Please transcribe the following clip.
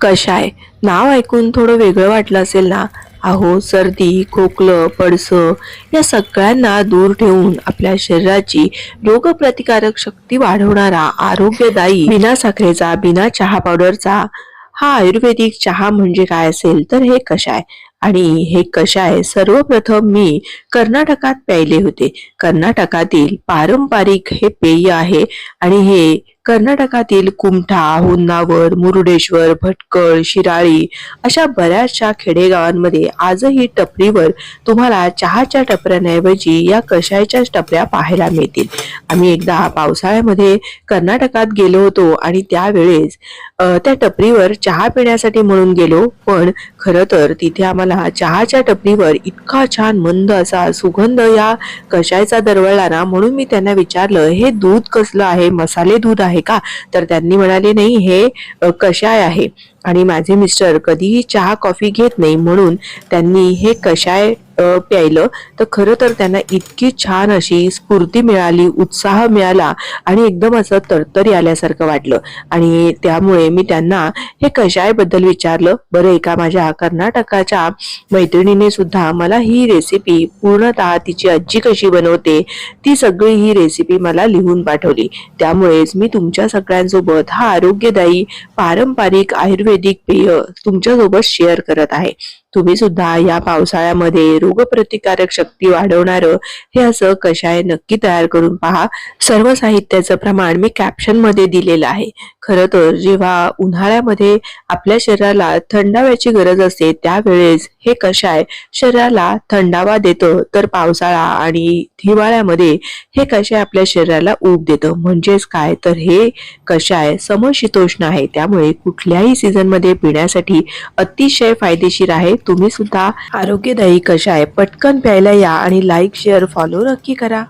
कशाय नाव ऐकून थोडं वेगळं वाटलं असेल ना? अहो सर्दी खोकलं पडसं या सगळ्यांना दूर ठेवून आपल्या शरीराची रोगप्रतिकारक शक्ती वाढवणारा आरोग्यदायी बिना साखरेचा बिना चहा पावडरचा हा आयुर्वेदिक चहा म्हणजे काय असेल? तर हे कशाय आणि हे कशाय सर्वप्रथम मी कर्नाटकात प्यायले होते. कर्नाटकातील पारंपरिक हे पेय आहे आणि हे कर्नाटकातील कुमठा होन्नावर मुरुडेश्वर भटकळ शिराळी अशा बऱ्याचशा खेडेगावांमध्ये आजही टपरीवर तुम्हाला चहाच्या टपऱ्यांऐवजी या कषायच्या टपऱ्या पाहायला मिळतील. आम्ही एकदा पावसाळ्यामध्ये कर्नाटकात गेलो होतो आणि त्यावेळेस त्या टपरीवर चहा पिण्यासाठी म्हणून गेलो पण खरं तर तिथे आम्हाला चहाच्या टपरीवर इतका छान मंद असा सुगंध या कशायचा दरवळला ना म्हणून मी त्यांना विचारलं हे दूध कसलं आहे? मसाले दूध आहे का? तर त्यांनी म्हणाले नाही हे कशाय आहे. आणि माझे मिस्टर कधीही चहा कॉफी घेत नाही म्हणून त्यांनी हे कशाय प्यायलं. तर खरं तर त्यांना इतकी छान अशी स्फूर्ती मिळाली उत्साह मिळाला आणि एकदम असं तरतरी आल्यासारखं वाटलं. आणि त्यामुळे मी त्यांना हे कशायबद्दल विचारलं बरं एका माझ्या कर्नाटकाच्या मैत्रिणीने सुद्धा मला ही रेसिपी पूर्णतः तिची आजी कशी बनवते ती सगळी ही रेसिपी मला लिहून पाठवली. त्यामुळेच मी तुमच्या सगळ्यांसोबत हा आरोग्यदायी पारंपरिक आयुर्वेदिक पेय तुमच्यासोबत शेअर करत आहे. तुम्ही सुद्धा या पावसाळ्यामध्ये रोगप्रतिकारक शक्ती वाढवणारं हे असं कषाय नक्की तयार करून पहा. सर्व साहित्याचं प्रमाण मी कॅप्शनमध्ये दिलेलं आहे. खरं तर जेव्हा उन्हाळ्यामध्ये आपल्या शरीराला थंडाव्याची गरज असते त्यावेळेस हे कषाय शरीराला थंडावा देतं. तर पावसाळा आणि हिवाळ्यामध्ये हे कषाय आपल्या शरीराला ऊब देतं. म्हणजेच काय? तर हे कषाय समशीतोष्ण आहे. त्यामुळे कुठल्याही सीझनमध्ये पिण्यासाठी अतिशय फायदेशीर आहे. तुम्ही सुद्धा आरोग्यदायी कषाय पटकन प्यायला या आणि लाईक शेअर फॉलो नक्की करा.